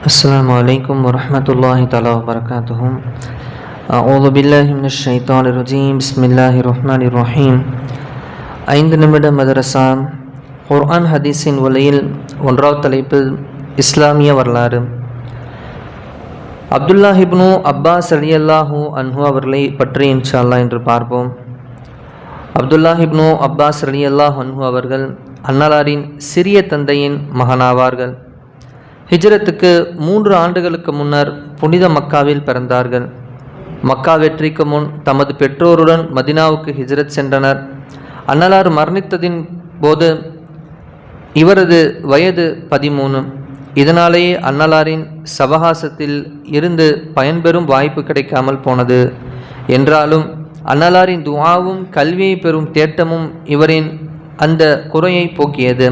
السلام عليكم ورحمة الله تعالى وبركاته أعوذ بالله من الشيطان الرجيم بسم الله الرحمن الرحيم ஐந்து நிமிட மதரசா குர்ஆன் ஹதீஸின் ஒலையில் ஒன்றாவது தலைப்பு இஸ்லாமிய வரலாறு அப்துல்லா இப்னு அப்பாஸ் அலியல்லாஹூ அன்ஹு அவர்களை பற்றி இன்ஷா அல்லாஹ் என்று பார்ப்போம் அப்துல்லா இப்னு அப்பாஸ் அலியல்லாஹ் அன்ஹு அவர்கள் அன்னலாரின் சிறிய தந்தையின் மகனாவார்கள் ஹிஜ்ரத்துக்கு மூன்று ஆண்டுகளுக்கு முன்னர் புனித மக்காவில் பிறந்தார்கள். மக்கா வெற்றிக்கு முன் தமது பெற்றோருடன் மதினாவுக்கு ஹிஜ்ரத் சென்றனர். அன்னலார் மரணித்ததின் போது இவரது வயது பதிமூணு. இதனாலேயே அன்னலாரின் சவகாசத்தில் இருந்து பயன்பெறும் வாய்ப்பு கிடைக்காமல் போனது. என்றாலும் அன்னலாரின் துவாவும் கல்வியை பெறும் தேட்டமும் இவரின் அந்த குறையை போக்கியது.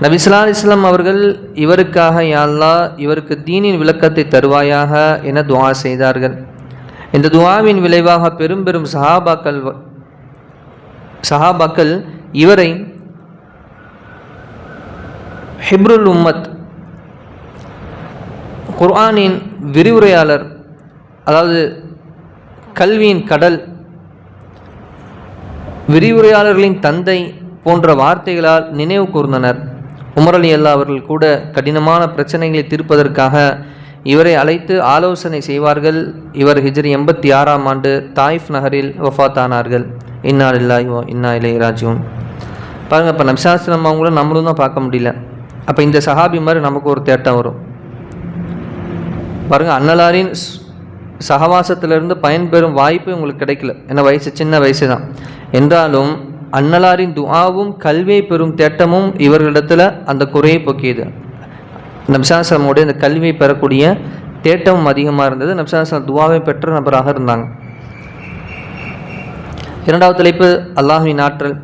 நபிசுல்லா இஸ்லாம் அவர்கள் இவருக்காக யாழ்லா இவருக்கு தீனின் விளக்கத்தை தருவாயாக என துவா செய்தார்கள். இந்த துவாவின் விளைவாக பெரும் பெரும் சஹாபாக்கள் வ- சஹாபாக்கள் இவரை ஹிப்ருல் உம்மத் குர்ஆனின் விரிவுரையாளர் அதாவது கல்வியின் கடல் விரிவுரையாளர்களின் தந்தை போன்ற வார்த்தைகளால் நினைவு கூர்ந்தனர். உமர் அலி அல்லா அவர்கள் கூட கடினமான பிரச்சனைகளை தீர்ப்பதற்காக இவரை அழைத்து ஆலோசனை செய்வார்கள். இவர் ஹிஜ்ரி எண்பத்தி ஆறாம் ஆண்டு தாயிஃப் நகரில் வஃபாத்தானார்கள் இன்னா இல்லாயோ இன்னா இலை ராஜியும் பாருங்கள் இப்போ நபிசாஸ்திரம் அவங்கள நம்மளும் தான் பார்க்க முடியல. அப்போ இந்த சஹாபி மாதிரி நமக்கு ஒரு தேட்டம் வரும். பாருங்கள் அன்னலாரின் ஸ்- சகவாசத்திலிருந்து பயன்பெறும் வாய்ப்பு உங்களுக்கு கிடைக்கல. ஏன்னா வயசு சின்ன வயசு தான் என்றாலும் அன்னலாரின் துஆவும் கல்வியை பெறும் தேட்டமும் இவர்களிடத்தில் அந்த குறையை போக்கியது. நம்சாசமோட இந்த கல்வியை பெறக்கூடிய தேட்டமும் அதிகமாக இருந்தது. நம்சாசம் துவாவை பெற்ற நபராக இருந்தாங்க. இரண்டாவது தலைப்பு அல்லாஹ்வின் ஆற்றல்.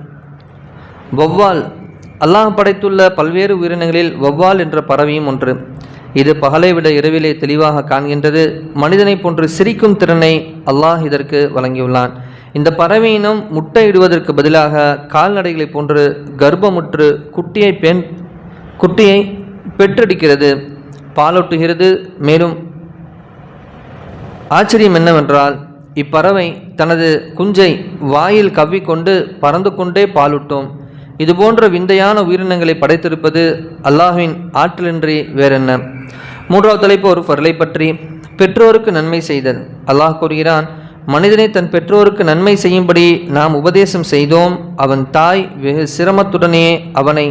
வௌவால். அல்லாஹ் படைத்துள்ள பல்வேறு உயிரினங்களில் வௌவால் என்ற பறவையும் ஒன்று. இது பகலை விட இரவிலே தெளிவாக காண்கின்றது. மனிதனைப் போன்று சிரிக்கும் திறனை அல்லாஹ் இதற்கு வழங்கியுள்ளான். இந்த பறவையினம் முட்டையிடுவதற்கு பதிலாக கால்நடைகளைப் போன்று கர்ப்பமுற்று குட்டியை பெண் குட்டியை பெற்றெடுக்கிறது. பாலூட்டுகிறது. மேலும் ஆச்சரியம் என்னவென்றால் இப்பறவை தனது குஞ்சை வாயில் கவ்விக்கொண்டு பறந்து கொண்டே பாலூட்டும். இதுபோன்ற விந்தையான உயிரினங்களை படைத்திருப்பது அல்லாஹ்வின் ஆற்றலின்றி வேறென்ன? மூன்றாவது தலைப்பு ஒரு பொருளை பற்றி பெற்றோருக்கு நன்மை செய்தல். அல்லாஹ் கூறுகிறான் மனிதனை தன் பெற்றோருக்கு நன்மை செய்யும்படி நாம் உபதேசம் செய்தோம். அவன் தாய் வெகு சிரமத்துடனே அவனை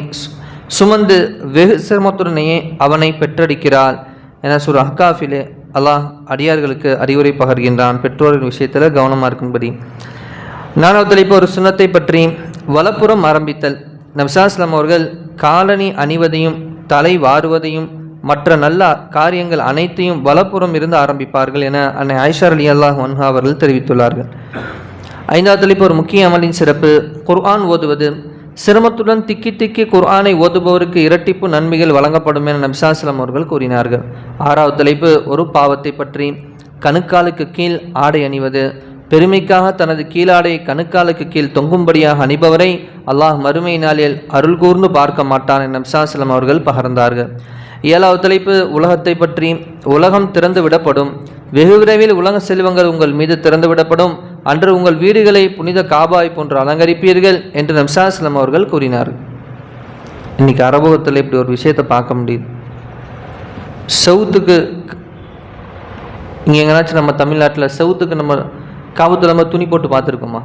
சுமந்து வெகு சிரமத்துடனேயே அவனை பெற்றெடுக்கிறாள். என சுர் அஹ்காஃபிலே அல்லாஹ் அடியார்களுக்கு அறிவுரை பகர்கின்றான். பெற்றோரின் விஷயத்தில் கவனமாக இருக்கும்படி. நானாவது தலைப்பு ஒரு சுன்னத்தை பற்றி வலப்புறம் ஆரம்பித்தல். நப்சாஸ்லாம் அவர்கள் காலணி அணிவதையும் தலை வாருவதையும் மற்ற நல்ல காரியங்கள் அனைத்தையும் வலப்புறம் இருந்து ஆரம்பிப்பார்கள் என அன்னை ஐஷார் அலி அல்லாஹ் ஒன்ஹா அவர்கள் தெரிவித்துள்ளார்கள். ஐந்தாவது தலைப்பு ஒரு முக்கிய அமலின் சிறப்பு. குர்ஆன் ஓதுவது. சிரமத்துடன் திக்கி திக்கி குர்ஆனை ஓதுபவருக்கு இரட்டிப்பு நன்மைகள் வழங்கப்படும் என நபிசாஸ்லம் அவர்கள் கூறினார்கள். ஆறாவது தலைப்பு ஒரு பாவத்தை பற்றி. கணுக்காலுக்கு கீழ் ஆடை அணிவது. பெருமைக்காக தனது கீழாடையை கணுக்காலுக்கு கீழ் தொங்கும்படியாக அணிபவரை அல்லாஹ் மறுமை நாளில் அருள் கூர்ந்து பார்க்க மாட்டான் என நபிசாஸ்லம் அவர்கள் பகர்ந்தார்கள். ஏழாவது தலைப்பு உலகத்தை பற்றி. உலகம் திறந்து விடப்படும். வெகு விரைவில் உலக செல்வங்கள் உங்கள் மீது திறந்து விடப்படும். அன்று உங்கள் வீடுகளை புனித காபாய் போன்று அலங்கரிப்பீர்கள் என்று நம்சாஸ்லம் அவர்கள் கூறினார். இன்னைக்கு அரபுகத்தில் இப்படி ஒரு விஷயத்தை பார்க்க முடியுது. சவுத்துக்கு இங்கே எங்கேனாச்சும் நம்ம தமிழ்நாட்டில் சவுத்துக்கு நம்ம காபத்தில் நம்ம துணி போட்டு பார்த்துருக்கோமா?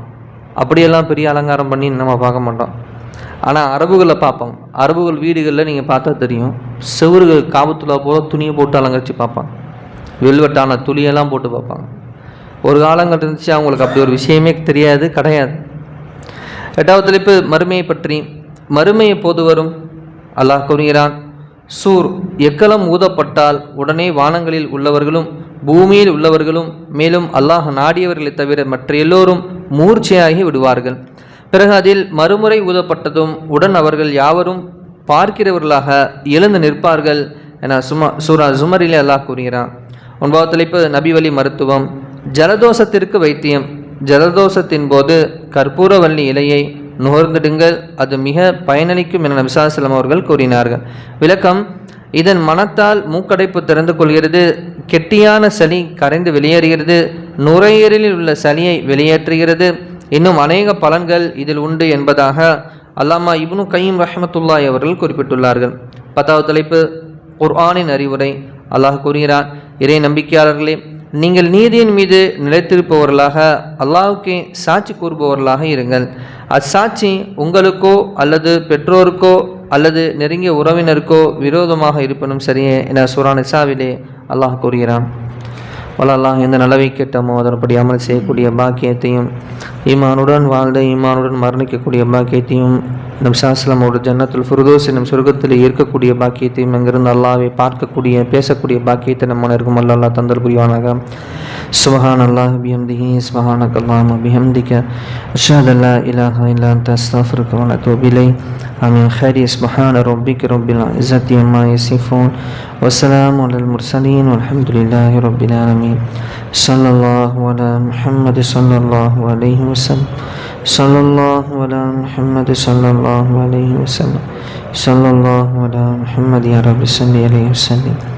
அப்படியெல்லாம் பெரிய அலங்காரம் பண்ணி நம்ம பார்க்க மாட்டோம். ஆனால் அரபுகளை பார்ப்போம். அரபுகள் வீடுகளில் நீங்கள் பார்த்தா தெரியும். செவுறுகள் காபத்தில் போல துணியை போட்டு அலங்கரித்து பார்ப்பாங்க. வெல்வெட்டான துணியெல்லாம் போட்டு பார்ப்பாங்க. ஒரு காலங்கள் இருந்துச்சு அவங்களுக்கு அப்படி ஒரு விஷயமே தெரியாது கிடையாது. எட்டாவது தலைப்பு மறுமையை பற்றி. மறுமை எப்போது வரும். அல்லாஹ் கூறுகிறான் சூர் எக்கலம் ஊதப்பட்டால் உடனே வானங்களில் உள்ளவர்களும் பூமியில் உள்ளவர்களும் மேலும் அல்லாஹ் நாடியவர்களை தவிர மற்ற எல்லோரும் மூர்ச்சையாகி விடுவார்கள். பிறகு அதில் மறுமுறை ஊதப்பட்டதும் உடன் அவர்கள் யாவரும் பார்க்கிறவர்களாக எழுந்து நிற்பார்கள் என சுமா சூரா சுமரிலே அல்லாஹ் கூறுகிறான். ஒன்பதாவது தலைப்பு நபிவழி மருத்துவம். ஜலதோஷத்திற்கு வைத்தியம். ஜலதோஷத்தின் போது கற்பூரவல்லி இலையை நுகர்ந்திடுங்கள். அது மிக பயனளிக்கும் என நபிசாசலம் அவர்கள் கூறினார்கள். விளக்கம் இதன் மனத்தால் மூக்கடைப்பு திறந்து கொள்கிறது. கெட்டியான சளி கரைந்து வெளியேறுகிறது. நுரையீரலில் உள்ள சளியை வெளியேற்றுகிறது. இன்னும் அநேக பலன்கள் இதில் உண்டு என்பதாக அல்லாமா இப்னு கையும் ரஹமத்துல்லாய் அவர்கள் குறிப்பிட்டுள்ளார்கள். பத்தாவது தலைப்பு குர்ஆனின் அறிவுரை. அல்லாஹ் கூறுகிறான் இறை நம்பிக்கையாளர்களே நீங்கள் நீதியின் மீது நிலைத்திருப்பவர்களாக அல்லாஹுக்கே சாட்சி கூறுபவர்களாக இருங்கள். அச்சாட்சி உங்களுக்கோ அல்லது பெற்றோருக்கோ அல்லது நெருங்கிய உறவினருக்கோ விரோதமாக இருப்பினும் சரியே என சூரான் இசாவிலே அல்லாஹ் கூறுகிறான். வளரலாம் எந்த நலவை கேட்டமோ அதன்படி அமல் செய்யக்கூடிய பாக்கியத்தையும் ஈமானுடன் வாழ்ந்து ஈமானுடன் மரணிக்கக்கூடிய பாக்கியத்தையும் நம் சாஸ்லம் ஒரு ஜன்னத்துல் ஃபுருதோஸ் நம் சொர்க்கத்தில் இருக்கக்கூடிய பாக்கியத்தையும் அங்கிருந்து அல்லாவை பார்க்கக்கூடிய பேசக்கூடிய பாக்கியத்தை நம்ம இருக்கும் அல்லா அல்லா தந்தர் புரிவானாக. سبحان الله بحمده سبحانك اللهم بحمدك أشهد أن لا إله إلا أنت أستغفرك وأتوب إليك آمين خير سبحان ربك رب العزة عما يصفون والسلام على المرسلين والحمد لله رب العالمين صلى الله على محمد صلى الله عليه وسلم. صلى الله على محمد صلى الله عليه وسلم. صلى الله على محمد يا رب صل عليه وسلم.